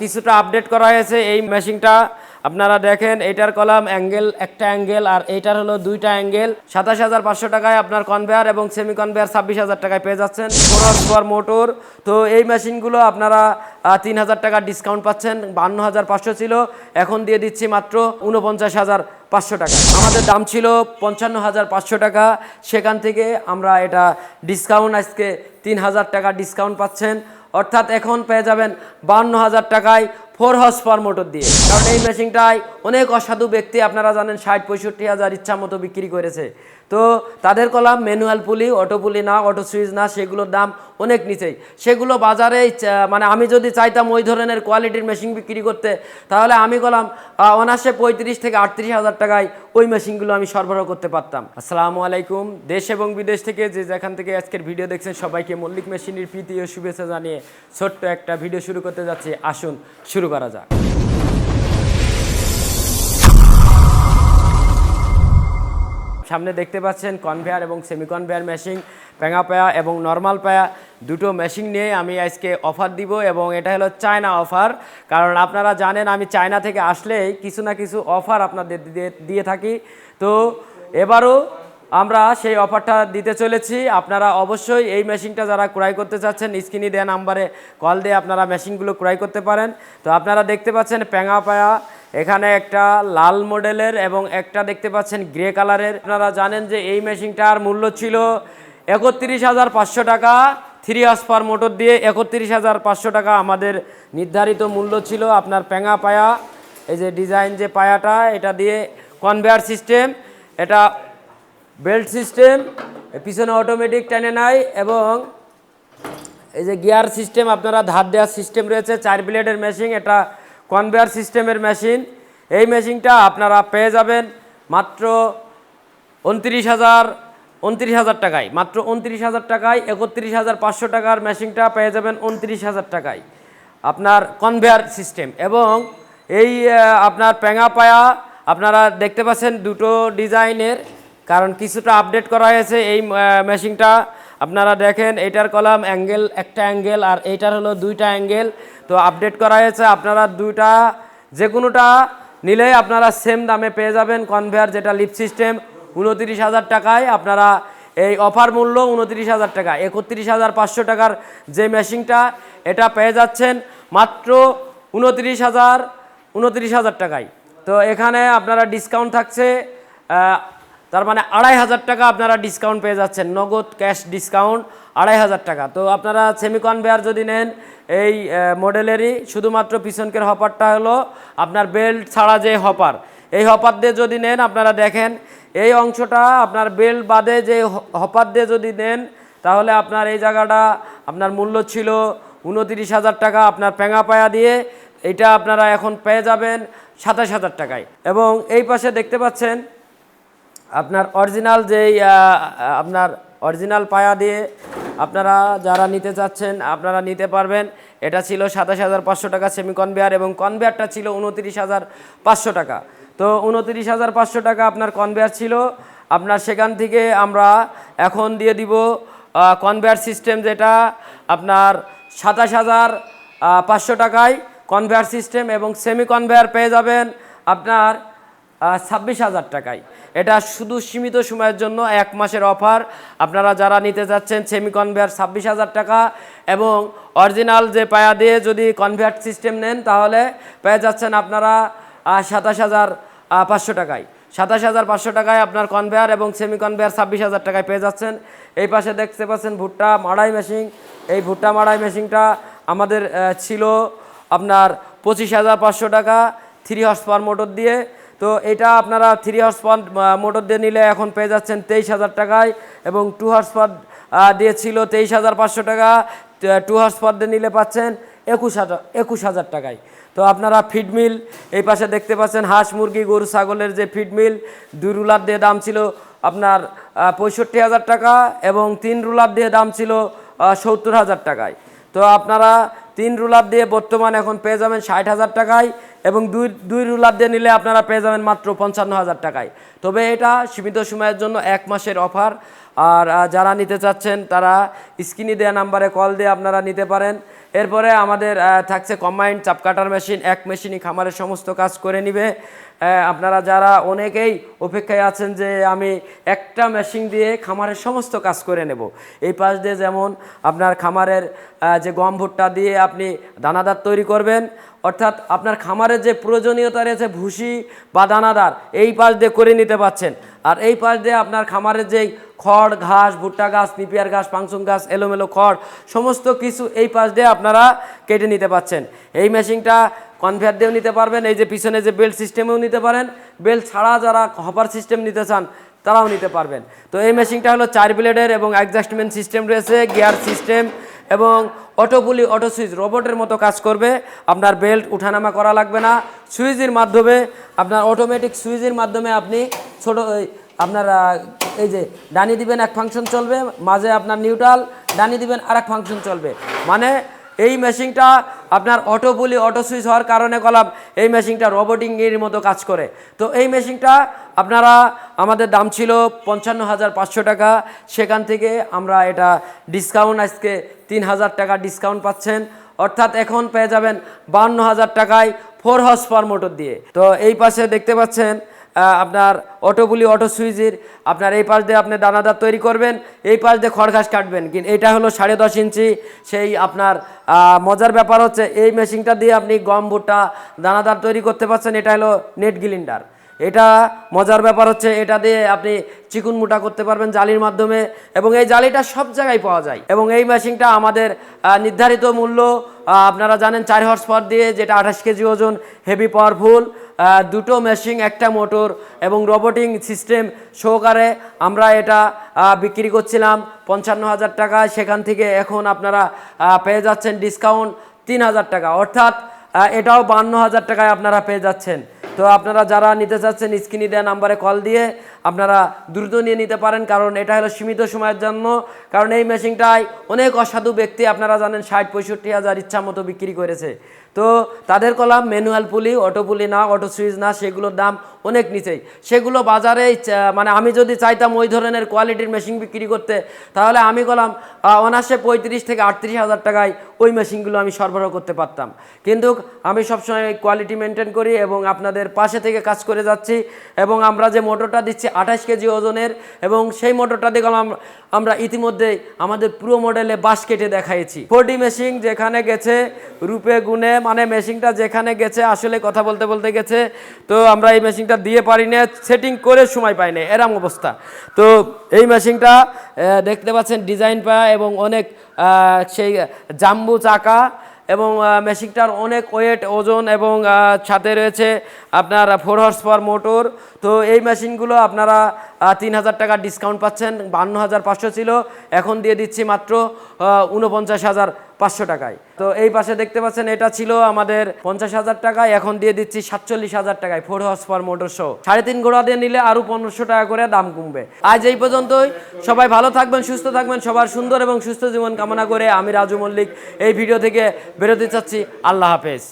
কিছুটা আপডেট করা হয়েছে এই মেশিনটা আপনারা দেখেন, এটার কলাম অ্যাঙ্গেল একটা অ্যাঙ্গেল আর এইটার হলো দুইটা অ্যাঙ্গেল সাতাশ হাজার পাঁচশো টাকায় আপনার কনভেয়ার এবং সেমি কনভেয়ার ছাব্বিশ হাজার টাকায় পেয়ে যাচ্ছেন। মোটর তো এই মেশিনগুলো আপনারা তিন হাজার টাকা ডিসকাউন্ট পাচ্ছেন। বান্ন হাজার পাঁচশো ছিল, এখন দিয়ে দিচ্ছি মাত্র উনপঞ্চাশ হাজার পাঁচশো টাকা। আমাদের দাম ছিল পঞ্চান্ন হাজার পাঁচশো টাকা। সেখান থেকে আমরা এটা ডিসকাউন্ট আজকে তিন হাজার টাকা ডিসকাউন্ট পাচ্ছেন। অর্থাৎ এখন পেয়ে যাবেন বান্ন হাজার টাকায় ফোর হর্স পাওয়ার মোটর দিয়ে। কারণ এই মেশিনটায় অনেক অসাধু ব্যক্তি, আপনারা জানেন, ষাট, পঁয়ষট্টি হাজার ইচ্ছা মতো বিক্রি করেছে। তো তাদের কলাম ম্যানুয়াল পুলি অটো পুলি না অটো সুইচ না সেগুলোর দাম অনেক নিচেই। সেগুলো বাজারে মানে আমি যদি চাইতাম ওই ধরনের কোয়ালিটির মেশিন বিক্রি করতে তাহলে আমি কলাম আহ, পঁয়ত্রিশ থেকে আটত্রিশ হাজার টাকায় ওই মেশিনগুলো আমি সরবরাহ করতে পারতাম। আসসালামু আলাইকুম। দেশ এবং বিদেশ থেকে যে যেখান থেকে আজকের ভিডিও দেখছেন সবাইকে মল্লিক মেশিনের প্রীতি ও শুভেচ্ছা জানিয়ে ছোট্ট একটা ভিডিও শুরু করতে যাচ্ছি। আসুন শুরু করা যাক। সামনে দেখতে পাচ্ছেন কনভেয়ার এবং সেমি কনভেয়ার মেশিন প্যাঙা পায়া এবং নর্মাল পায়া। দুটো মেশিন নিয়ে আমি আজকে অফার দিব এবং এটা হলো চায়না অফার কারণ আপনারা জানেন আমি চায়না থেকে আসলেই কিছু না কিছু অফার আপনাদের দিয়ে- দিয়ে থাকি। তো এবারও আমরা সেই অফারটা দিতে চলেছি। আপনারা অবশ্যই এই মেশিনটা যারা ক্রয় করতে চাচ্ছেন, স্ক্রিনে দেওয়া নাম্বারে কল দিয়ে আপনারা মেশিনগুলো ক্রয় করতে পারেন। তো আপনারা দেখতে পাচ্ছেন প্যাঙা পায়া এখানে একটা লাল মডেলের এবং একটা দেখতে পাচ্ছেন গ্রে কালারের। আপনারা জানেন যে এই মেশিনটার মূল্য ছিল একত্রিশ হাজার পাঁচশো টাকা। থ্রি পার মোটর দিয়ে একত্রিশ হাজার পাঁচশো টাকা আমাদের নির্ধারিত মূল্য ছিল আপনার প্যাঙা পায়া। এই যে ডিজাইন যে পায়াটা, এটা দিয়ে কনভেয়ার সিস্টেম, এটা বেল্ট সিস্টেম পিছনে অটোমেটিক টেনে নেয় এবং এই যে গিয়ার সিস্টেম, আপনারা ধার দেওয়ার সিস্টেম রয়েছে, চার ব্লেডের মেশিন, এটা কনভেয়ার সিস্টেমের মেশিন। এই মেশিনটা আপনারা পেয়ে যাবেন মাত্র উনত্রিশ হাজার উনত্রিশ হাজার টাকায়। মাত্র উনত্রিশ হাজার টাকায়, একত্রিশ হাজার পাঁচশো টাকার মেশিনটা পেয়ে যাবেন উনত্রিশ হাজার টাকায়। আপনার কনভেয়ার সিস্টেম এবং এই আপনার প্যাঙা পায়া, আপনারা দেখতে পাচ্ছেন দুটো ডিজাইনের, কারণ কিছুটা আপডেট করা হয়েছে এই মেশিনটা। আপনারা দেখেন, এইটার কলাম অ্যাঙ্গেল, একটা অ্যাঙ্গেল, আর এইটার হলো দুইটা অ্যাঙ্গেল। তো আপডেট করা হয়েছে, আপনারা দুইটা যে কোনোটা নিলেই আপনারা সেম দামে পেয়ে যাবেন কনভেয়ার যেটা লিপ সিস্টেম উনত্রিশ হাজার টাকায় আপনারা এই অফার মূল্য উনত্রিশ হাজার টাকা, একত্রিশ হাজার পাঁচশো টাকার যে মেশিনটা এটা পেয়ে যাচ্ছেন মাত্র উনত্রিশ হাজার উনত্রিশ হাজার টাকায়। তো এখানে আপনারা ডিসকাউন্ট থাকছে তার মানে আড়াই হাজার টাকা আপনারা ডিসকাউন্ট পেয়ে যাচ্ছেন। নগদ ক্যাশ ডিসকাউন্ট আড়াই হাজার টাকা। তো আপনারা সেমি কনভেয়ার যদি নেন, এই মডেলেরই শুধুমাত্র পিছনকের হপারটা হলো আপনার বেল্ট ছাড়া যে হপার এই হপার দিয়ে যদি নেন, আপনারা দেখেন, এই অংশটা আপনার বেল্ট বাদে যে হপার দিয়ে যদি নেন, তাহলে আপনার এই জায়গাটা আপনার মূল্য ছিল উনতিরিশ হাজার টাকা আপনার প্যাঙা পায়া দিয়ে। এটা আপনারা এখন পেয়ে যাবেন সাতাশ হাজার টাকায়। এবং এই পাশে দেখতে পাচ্ছেন আপনার অরিজিনাল যেই আপনার অরিজিনাল পায়া দিয়ে আপনারা যারা নিতে চাচ্ছেন, আপনারা নিতে পারবেন। এটা ছিল সাতাশ হাজার পাঁচশো টাকা সেমি কনভেয়ার এবং কনভেয়ারটা ছিল উনতিরিশ হাজার পাঁচশো টাকা। তো উনতিরিশ হাজার পাঁচশো টাকা আপনার কনভেয়ার ছিল। আপনার সেখান থেকে আমরা এখন দিয়ে দিব কনভেয়ার সিস্টেম যেটা আপনার সাতাশ হাজার পাঁচশো টাকায়। কনভেয়ার সিস্টেম এবং সেমি কনভেয়ার পেয়ে যাবেন আপনার ছাব্বিশ হাজার টাকায়। এটা শুধু সীমিত সময়ের জন্য, এক মাসের অফার। আপনারা যারা নিতে যাচ্ছেন সেমি কনভেয়ার ছাব্বিশ হাজার টাকা এবং অরিজিনাল যে পায়া দিয়ে যদি কনভেয়ার সিস্টেম নেন, তাহলে পেয়ে যাচ্ছেন আপনারা সাতাশ হাজার পাঁচশো টাকায়। সাতাশ হাজার পাঁচশো টাকায় আপনার কনভেয়ার এবং সেমি কনভেয়ার ছাব্বিশ হাজার টাকায় পেয়ে যাচ্ছেন। এই পাশে দেখতে পাচ্ছেন ভুট্টা মাড়াই মেশিন এই ভুট্টা মাড়াই মেশিনটা আমাদের ছিল আপনার পঁচিশ হাজার পাঁচশো টাকা থ্রি হর্স পাওয়ার মোটর দিয়ে। তো এটা আপনারা থ্রি হর্স পাওয়ার মোটর দিয়ে নিলে এখন পেয়ে যাচ্ছেন তেইশ হাজার টাকায় এবং টু হর্স পাওয়ার দিয়ে ছিল তেইশ হাজার পাঁচশো টাকা। টু হর্স পাওয়ার দিয়ে নিলে পাচ্ছেন একুশ হাজার একুশ হাজার টাকায়। তো আপনারা ফিডমিল এই পাশে দেখতে পাচ্ছেন হাঁস, মুরগি, গরু, ছাগলের যে ফিডমিল দুই রুলার দিয়ে দাম ছিল আপনার পঁয়ষট্টি হাজার টাকা এবং তিন রুলার দিয়ে দাম ছিল সত্তর হাজার টাকায়। তো আপনারা তিন রুলার দিয়ে বর্তমান এখন পেয়ে যাবেন ষাট হাজার টাকায় এবং দুই দুই রুলার দিয়ে নিলে আপনারা পেয়ে যাবেন মাত্র পঞ্চান্ন হাজার টাকায়। তবে এটা সীমিত সময়ের জন্য এক মাসের অফার। আর যারা নিতে চাচ্ছেন, তারা স্ক্রিনে দেওয়া নাম্বারে কল দিয়ে আপনারা নিতে পারেন। এরপরে আমাদের থাকছে কম্বাইন্ড চাপ কাটার মেশিন এক মেশিনই খামারের সমস্ত কাজ করে নিবে। আপনারা যারা অনেকেই অপেক্ষায় আছেন যে আমি একটা মেশিন দিয়ে খামারের সমস্ত কাজ করে নেব, এই পাশ দিয়ে যেমন আপনার খামারের যে গম ভুট্টা দিয়ে আপনি দানাদার তৈরি করবেন, অর্থাৎ আপনার খামারের যে প্রয়োজনীয়তা রয়েছে, ভুসি বা দানাদার, এই পাশ দিয়ে করে নিতে পারছেন। আর এই পাশ দিয়ে আপনার খামারের যেই খড়, ঘাস, ভুট্টা গাছ নিপিয়ার ঘাস পাংসুং গাছ, এলোমেলো খড়, সমস্ত কিছু এই পাশ দিয়ে আপনারা কেটে নিতে পারছেন। এই মেশিনটা কনভেয়ার দিয়েও নিতে পারবেন, এই যে পিছনে যে বেল্ট সিস্টেমেও নিতে পারেন। বেল্ট ছাড়া যারা হপার সিস্টেম নিতে চান, তারাও নিতে পারবেন। তো এই মেশিনটা হলো চার ব্লেডের এবং অ্যাডজাস্টমেন্ট সিস্টেম রয়েছে গিয়ার সিস্টেম এবং অটোপুলি অটো সুইচ রোবটের মতো কাজ করবে। আপনার বেল্ট উঠানামা করা লাগবে না। সুইচের মাধ্যমে, আপনার অটোমেটিক সুইচের মাধ্যমে আপনি ছোটো আপনার এই যে, ডানি দিবেন এক ফাংশন চলবে, মাঝে আপনার নিউট্রাল ডানি দিবেন আর এক ফাংশন চলবে। মানে এই মেশিনটা আপনার অটো পুলি অটো সুইচ হওয়ার কারণে কলাম, এই মেশিনটা রোবোটিং এর মতো কাজ করে। তো এই মেশিনটা আপনারা, আমাদের দাম ছিল পঞ্চান্ন হাজার পাঁচশো টাকা, সেখান থেকে আমরা এটা ডিসকাউন্ট আজকে তিন হাজার টাকা ডিসকাউন্ট পাচ্ছেন। অর্থাৎ এখন পেয়ে যাবেন বান্ন হাজার টাকায় ফোর হর্স পার মোটর দিয়ে। তো এই পাশে দেখতে পাচ্ছেন আপনার অটোগুলি অটো সুইচের, আপনার এই পাশ দিয়ে আপনি দানাদার তৈরি করবেন, এই পাশ দিয়ে খড় ঘাস কাটবেন। কিন্তু এটা হলো সাড়ে দশ ইঞ্চি সেই আপনার মজার ব্যাপার হচ্ছে এই মেশিনটা দিয়ে আপনি গম, ভুট্টা, দানাদার তৈরি করতে পারছেন, এটা হলো নেট গ্লিন্ডার এটা মজার ব্যাপার হচ্ছে এটা দিয়ে আপনি চিকুন মুটা করতে পারবেন জালির মাধ্যমে এবং এই জালিটা সব জায়গায় পাওয়া যায়। এবং এই মেশিনটা আমাদের নির্ধারিত মূল্য আপনারা জানেন চার হর্স পাওয়ার দিয়ে যেটা আঠাশ কেজি ওজন, হেভি পাওয়ারফুল দুটো মেশিন একটা মোটর এবং রোবোটিং সিস্টেম সহকারে আমরা এটা বিক্রি করছিলাম। পঞ্চান্ন হাজার টাকায় সেখান থেকে এখন আপনারা পেয়ে যাচ্ছেন ডিসকাউন্ট তিন হাজার টাকা। অর্থাৎ এটাও বান্ন হাজার টাকায় আপনারা পেয়ে যাচ্ছেন। তো আপনারা যারা নিতে চাচ্ছেন, স্ক্রিনে দেওয়া নাম্বারে কল দিয়ে আপনারা দ্রুত নিয়ে নিতে পারেন, কারণ এটা হলো সীমিত সময়ের জন্য। কারণ এই মেশিনটায় অনেক অসাধু ব্যক্তি, আপনারা জানেন, ষাট, পঁয়ষট্টি হাজার ইচ্ছা মতো বিক্রি করেছে। তো তাদের কলাম, ম্যানুয়াল পুলি, অটো পুলি না, অটো সুইচ না, সেগুলোর দাম অনেক নিচেই। সেগুলো বাজারে মানে আমি যদি চাইতাম ওই ধরনের কোয়ালিটির মেশিন বিক্রি করতে, তাহলে আমি কলাম অনাসে পঁয়ত্রিশ থেকে আটত্রিশ হাজার টাকায় ওই মেশিনগুলো আমি সরবরাহ করতে পারতাম। কিন্তু আমি সবসময় কোয়ালিটি মেনটেন করি এবং আপনাদের পাশে থেকে কাজ করে যাচ্ছি এবং আমরা যে মোটরটা দিচ্ছি আঠাশ কেজি ওজনের এবং সেই মোটরটা দেখলাম আমরা ইতিমধ্যে আমাদের পুরো মডেলে বাস কেটে দেখাইছি। ফোরডি মেশিন যেখানে গেছে, রূপে গুণে মানে মেশিনটা যেখানে গেছে, আসলে কথা বলতে বলতে গেছে, তো আমরা এই মেশিনটা দিয়ে পারি না, সেটিং করে সময় পাই না, এরম অবস্থা। তো এই মেশিনটা দেখতে পাচ্ছেন, ডিজাইন পায় এবং অনেক সেই, জাম্বু চাকা এবং মেশিনটার অনেক ওয়েট, ওজন এবং ছাদে রয়েছে আপনার ফোর হর্স পাওয়ার মোটর। তো এই মেশিনগুলো আপনারা তিন হাজার টাকা ডিসকাউন্ট পাচ্ছেন। বান্ন হাজার পাঁচশো ছিল। এখন দিয়ে দিচ্ছি মাত্র ঊনপঞ্চাশ হাজার। পাঁচশো টাকায়। তো এই পাশে দেখতে পাচ্ছেন, এটা ছিল আমাদের পঞ্চাশ হাজার টাকায়, এখন দিয়ে দিচ্ছি সাতচল্লিশ হাজার টাকায় ফোর হর্স পাওয়ার মোটর শো সাড়ে তিন ঘোড়া দিয়ে নিলে আরও পনেরোশো টাকা করে দাম কমবে। আজ এই পর্যন্তই, সবাই ভালো থাকবেন, সুস্থ থাকবেন, সবার সুন্দর এবং সুস্থ জীবন কামনা করে আমি রাজু মল্লিক এই ভিডিও থেকে বেরোতে চাচ্ছি। আল্লাহ হাফেজ।